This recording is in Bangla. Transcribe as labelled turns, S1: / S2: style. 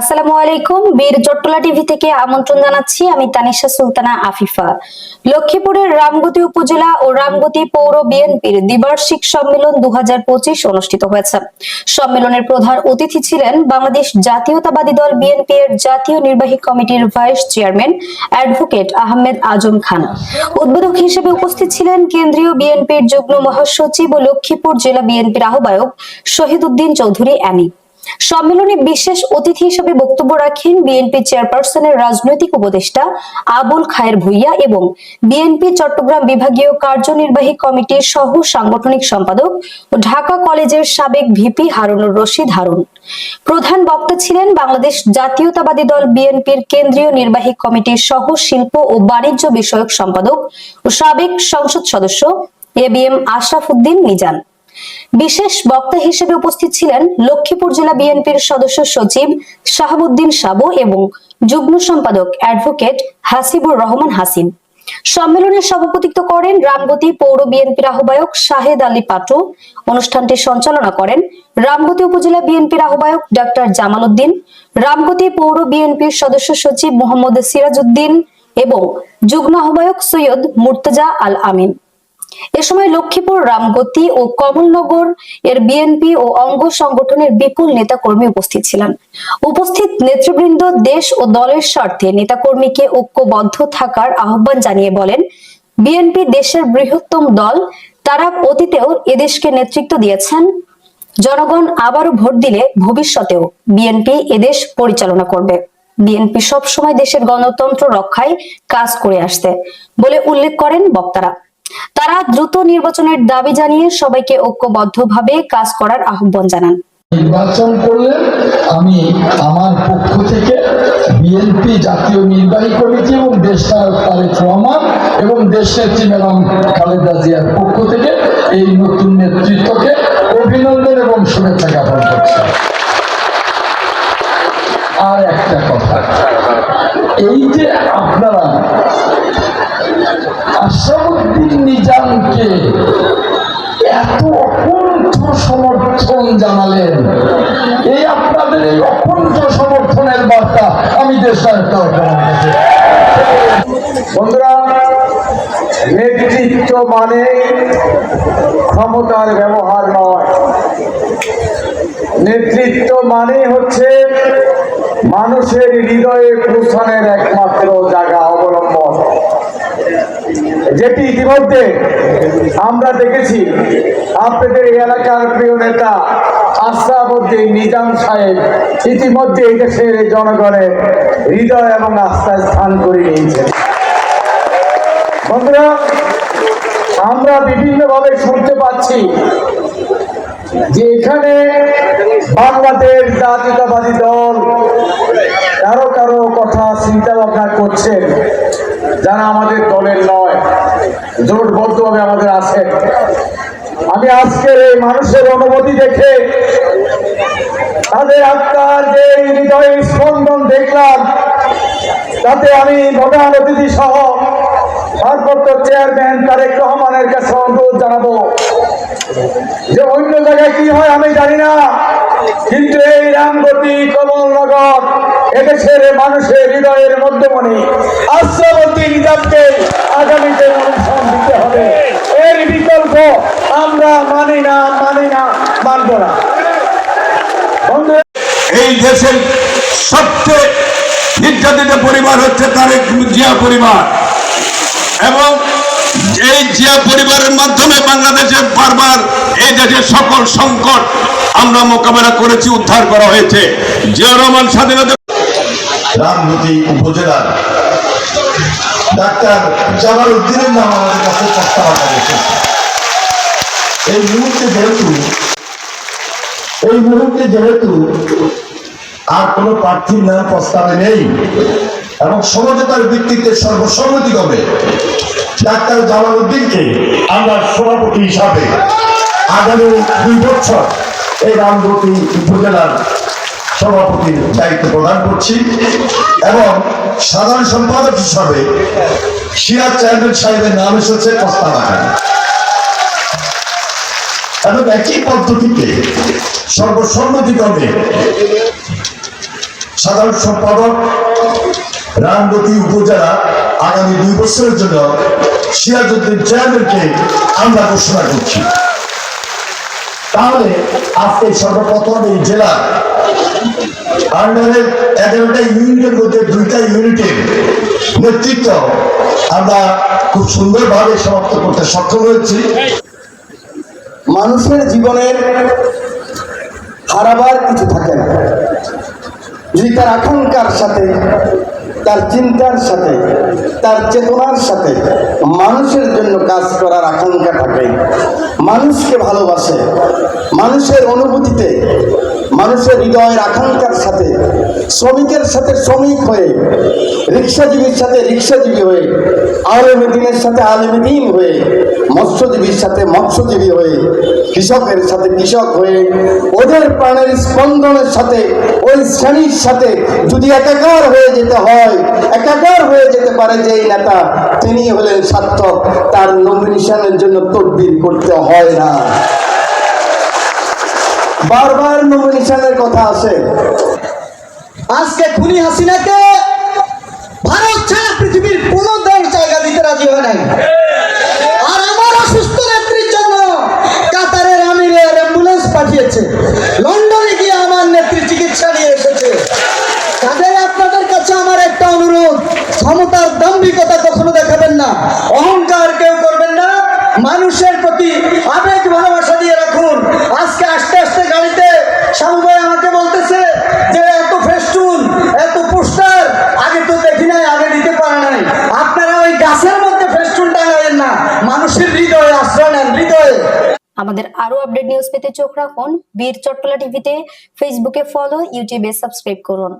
S1: আসসালামু আলাইকুম। বীর চট্টলা টিভি থেকে আমন্ত্রণ জানাচ্ছি আমি তানিশা সুলতানা আফিফা। লক্ষ্মীপুরের রামগতি উপজেলা ও রামগতি পৌর বিএনপির দ্বিবার্ষিক সম্মেলন দু অনুষ্ঠিত হয়েছে। সম্মেলনের প্রধান অতিথি ছিলেন বাংলাদেশ জাতীয়তাবাদী দল বিএনপি এর জাতীয় নির্বাহী কমিটির vice chairman advocate Ahmed Azam Khan. উদ্বোধক হিসেবে উপস্থিত ছিলেন কেন্দ্রীয় বিএনপির যুগ্ম মহাসচিব ও লক্ষ্মীপুর জেলা বিএনপির আহ্বায়ক শহীদ উদ্দিন চৌধুরী অ্যানি সম্মেলনে বিশেষ অতিথি হিসেবে বক্তব্য রাখেন বিএনপি চেয়ারপারসনের রাজনৈতিক উপদেষ্টা আবুল খায়ের ভুইয়া এবং বিএনপি চট্টগ্রাম বিভাগীয় কার্যনির্বাহী কমিটির সহ সাংগঠনিক সম্পাদক ও ঢাকা কলেজের সাবেক ভিপি হারুনুর রশিদ হারুন। প্রধান বক্তা ছিলেন বাংলাদেশ জাতীয়তাবাদী দল বিএনপির কেন্দ্রীয় নির্বাহী কমিটির সহ শিল্প ও বাণিজ্য বিষয়ক সম্পাদক ও সাবেক সংসদ সদস্য A B M Ashraf Uddin Mizan. বিশেষ বক্তা হিসেবে উপস্থিত ছিলেন লক্ষ্মীপুর জেলা বিএনপির সদস্য সচিব শাহাবুদ্দিন সাবু এবং যুগ্ম সম্পাদক অ্যাডভোকেট হাসিবুর রহমান হাসিম। সম্মেলনে সভাপতিত্ব করেন রামগতি পৌর বিএনপির আহ্বায়ক শাহেদ আলী পাটু। অনুষ্ঠানটি সঞ্চালনা করেন রামগতি উপজেলা বিএনপির আহ্বায়ক ডাক্তার জামাল উদ্দিন, রামগতি পৌর বিএনপির সদস্য সচিব মোহাম্মদ সিরাজউদ্দিন এবং যুগ্ম আহ্বায়ক সৈয়দ মুর্তজা আল আমিন। এ সময় লক্ষ্মীপুর, রামগতি ও কমলনগর এর বিএনপি ও অঙ্গ সংগঠনের বিপুল নেতাকর্মী উপস্থিত ছিলেন। উপস্থিত নেতৃবৃন্দ দেশ ও দলের স্বার্থে নেতাকর্মীকে ঐক্যবদ্ধ থাকার আহ্বান জানিয়ে বলেন, বিএনপি দেশের বৃহত্তম দল, তারা অতীতেও এদেশকে নেতৃত্ব দিয়েছেন। জনগণ আবারও ভোট দিলে ভবিষ্যতেও বিএনপি এদেশ পরিচালনা করবে। বিএনপি সবসময় দেশের গণতন্ত্র রক্ষায় কাজ করে আসছে বলে উল্লেখ করেন বক্তারা। তারা দ্রুত নির্বাচনের দাবি জানিয়ে সবাইকে ঐক্যবদ্ধভাবে কাজ করার আহ্বান জানান।
S2: নির্বাচন করলে আমি আমার পক্ষ থেকে বিএনপি জাতীয় নির্বাহী কমিটি এবং দেশ তারেক রহমান এবং দেশ নেত্রী ম্যাডাম খালেদা জিয়ার পক্ষ থেকে এই নতুন নেতৃত্বকে অভিনন্দন এবং শুভেচ্ছা জ্ঞাপন করছি। আর একটা কথা, এই যে আপনারা নিজামকে এত অকুণ্ঠ সমর্থন জানালেন। এই আপনাদের এই অকুণ্ঠ সমর্থনের বার্তা আমি দেশের
S3: নেতৃত্ব মানে ক্ষমতার ব্যবহার নয়। নেতৃত্ব মানে হচ্ছে মানুষের হৃদয়ে পৌঁছানোর একমাত্র জায়গা। যেটি ইতিমধ্যে আমরা দেখেছি, আপনাদের এই এলাকার প্রিয় নেতা আশরাফুদ্দিন নিজাম সাহেব ইতিমধ্যে এই দেশের জনগণের হৃদয় এবং আস্থায় স্থান করে নিয়েছেন। বন্ধুরা, আমরা বিভিন্নভাবে শুনতে পাচ্ছি যে এখানে বাংলাদেশ জাতীয়তাবাদী দল চিন্তা ভাবনা করছেন, যারা আমাদের দলের নয় জোটবদ্ধভাবে আমাদের আছেন আমি আজকের এই মানুষের অনুমতি দেখে তাদের আত্মার যে হৃদয়ের স্পন্দন দেখলাম, তাতে আমি প্রধান অতিথি সহ ভারপ্রাপ্ত চেয়ারম্যান তারেক রহমানের কাছে অনুরোধ জানাব যে অন্য জায়গায় কি হয় আমি জানি না। এদেশের মানুষের হৃদয়ের মধ্যমণি আশ্রবতী নিজামকে আগামীতে অনুষ্ঠান দিতে হবে। এর বিকল্প আমরা মানি না মানি না, মানব না।
S4: এই দেশের সবচেয়ে নির্যাতিত পরিবার হচ্ছে তারেক জিয়া পরিবার। এবং এই জিয়া পরিবারের মাধ্যমে বাংলাদেশের বারবার এই দেশের সকল সংকট আমরা মোকাবেলা করেছি, উদ্ধার করা হয়েছে। জিয়া রহমান স্বাধীনতা
S5: রামগতি উপজেলার ডাক্তার জামাল উদ্দিনের নাম আমাদের কাছে প্রস্তাব আকারে এসেছে এই মুহূর্তে যেহেতু, এই মুহূর্তে যেহেতু আর কোনো প্রার্থীর নাম প্রস্তাবে নেই এবং সমঝোতার ভিত্তিতে সর্বসম্মতিক্রমে ডাক্তার জামাল উদ্দিনকে আমরা সভাপতি হিসাবে আগামী দুই বছর এই রামগতি উপজেলার সভাপতির দায়িত্ব প্রদান করছি এবং সাধারণ সম্পাদক হিসাবে সিরাজ চেয়ারম্যান সাহেবের নাম এসেছে প্রস্তাব আকারে এবং একই পদ্ধতিতে সর্বসম্মতিক্রমে সাধারণ সম্পাদক রামগতি উপজেলা আগামী দুই বছরের জন্য সিরাজউদ্দিন চেয়ারম্যানকে আমরা ঘোষণা করছি। তাহলে আজকে সর্বপ্রথম এই জেলা আন্ডারের এগারোটা ইউনিটের মধ্যে দুইটা ইউনিটের নেতৃত্ব আমরা খুব সুন্দরভাবে সমাপ্ত করতে সক্ষম হয়েছি।
S6: মানুষের জীবনের হারাবার কিছু থাকে না। যদি তার আকাঙ্ক্ষার সাথে তার চিন্তার সাথে, তার চেতনার সাথে মানুষের জন্য কাজ করার আকাঙ্ক্ষা থাকে। মানুষকে ভালোবাসে, মানুষের অনুভূতিতে, মানুষের হৃদয়ের আকাঙ্ক্ষার সাথে, শ্রমিকের সাথে শ্রমিক হয়ে, রিক্সাজীবীর সাথে রিক্সাজীবী হয়ে আলেমে দিনের সাথে আলেমে দিন হয়ে মৎস্যজীবীর সাথে মৎস্যজীবী হয়ে, কৃষকের সাথে কৃষক হয়ে, ওদের প্রাণের স্পন্দনের সাথে, ওই শ্রেণির সাথে যদি একাকার হয়ে যেতে হয় একাকার হয়ে যেতে পারে যে এই নেতা, তিনি হলেন সার্থক। তার নমিনেশনের জন্য তদবির করতে হয় না। বারবার নমিনেশনের কথা আসে।
S7: আজকে খুনি হাসিনাকে ভারত ছাড়া পৃথিবীর কোন দেশ জায়গা দিতে রাজি হয় নাই আর আমার অসুস্থ নেত্রীর জন্য কাতারের আমির এয়ার অ্যাম্বুলেন্স পাঠিয়েছে লন্ডনে গিয়ে আমার নেত্রী চিকিৎসা নিয়ে এসেছে কাজে আপনাদের কাছে আমার একটা অনুরোধ ক্ষমতার দাম্ভিকতা কখনো দেখাবেন না অহংকার কেউ করবেন না মানুষের প্রতি আবেগ ভালোবাসা দিয়ে রাখুন। আজকে আস্তে আস্তে গাড়িতে শামু ভাই আমাকে বলতেছে যে, এত ফেস্টুন, এত পোস্টার, আগে তো দেখি নাই, আগে দিতে পারে নাই। আপনারা ওই গাছের মধ্যে ফেস্টুন টাঙাবেন না, মানুষের হৃদয়ে আশ্রয় নেন, হৃদয়ে।
S1: আমাদের আরও আপডেট নিউজ পেতে চোখ রাখুন বীর চট্টলা টিভিতে। ফেসবুকে ফলো, ইউটিউবে সাবস্ক্রাইব করুন।